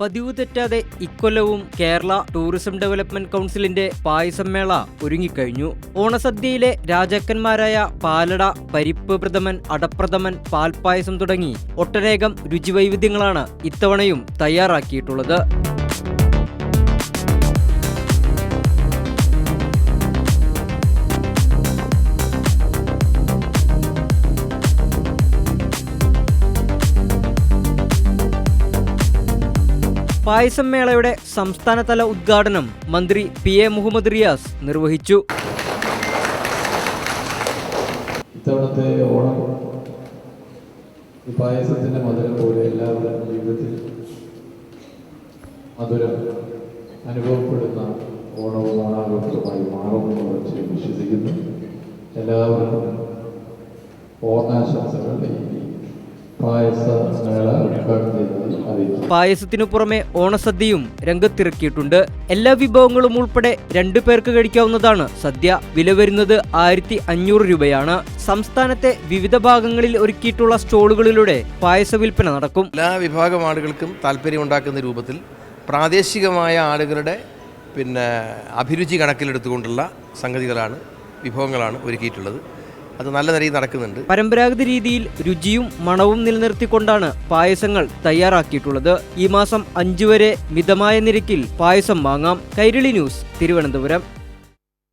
പതിവ് തെറ്റാതെ ഇക്കൊല്ലവും Kerala tourism development കൗൺസിലിന്റെ പായസമേള ഒരുങ്ങിക്കഴിഞ്ഞു. ഓണസദ്യയിലെ രാജാക്കന്മാരായ പാലട പരിപ്പ് പ്രഥമൻ അടപ്രഥമൻ പാൽപ്പായസം തുടങ്ങി ഒട്ടനേകം രുചിവൈവിധ്യങ്ങളാണ് ഇത്തവണയും തയ്യാറാക്കിയിട്ടുള്ളത്. പായസം മേളയുടെ സംസ്ഥാനതല ഉദ്ഘാടനം മന്ത്രി പി എ മുഹമ്മദ് റിയാസ് നിർവഹിച്ചു. ഇത്തവണത്തെ ഓണം ഈ പായസത്തിന്റെ മധുരം പോലെ എല്ലാവരുടെയും ജീവിതത്തിൽ മധുരം അനുഭവപ്പെടുന്ന ഓണവും ഓണാഘോഷമായി മാറുമെന്ന് ഉറച്ച് വിശ്വസിക്കുന്നു. എല്ലാവർക്കും ഓണാശംസകൾ പായസത്തിനു പുറമെ ഓണസദ്യയും രംഗത്തിറക്കിയിട്ടുണ്ട്. എല്ലാ വിഭവങ്ങളും ഉൾപ്പെടെ രണ്ടു പേർക്ക് കഴിക്കാവുന്നതാണ്. സദ്യ വില വരുന്നത് ആയിരത്തി അഞ്ഞൂറ് രൂപയാണ്. സംസ്ഥാനത്തെ വിവിധ ഭാഗങ്ങളിൽ ഒരുക്കിയിട്ടുള്ള സ്റ്റോളുകളിലൂടെ പായസ വിൽപ്പന നടക്കും. എല്ലാ വിഭാഗം ആളുകൾക്കും താല്പര്യമുണ്ടാക്കുന്ന രൂപത്തിൽ പ്രാദേശികമായ ആളുകളുടെ പിന്നെ അഭിരുചി കണക്കിലെടുത്തുകൊണ്ടുള്ള സംഗതികളാണ് വിഭവങ്ങളാണ് ഒരുക്കിയിട്ടുള്ളത്. അത് നല്ല നിലയിൽ നടക്കുന്നുണ്ട്. പരമ്പരാഗത രീതിയിൽ രുചിയും മണവും നിലനിർത്തിക്കൊണ്ടാണ് പായസങ്ങൾ തയ്യാറാക്കിയിട്ടുള്ളത്. ഈ മാസം അഞ്ചു വരെ മിതമായ നിരക്കിൽ പായസം വാങ്ങാം. കൈരളി ന്യൂസ് തിരുവനന്തപുരം.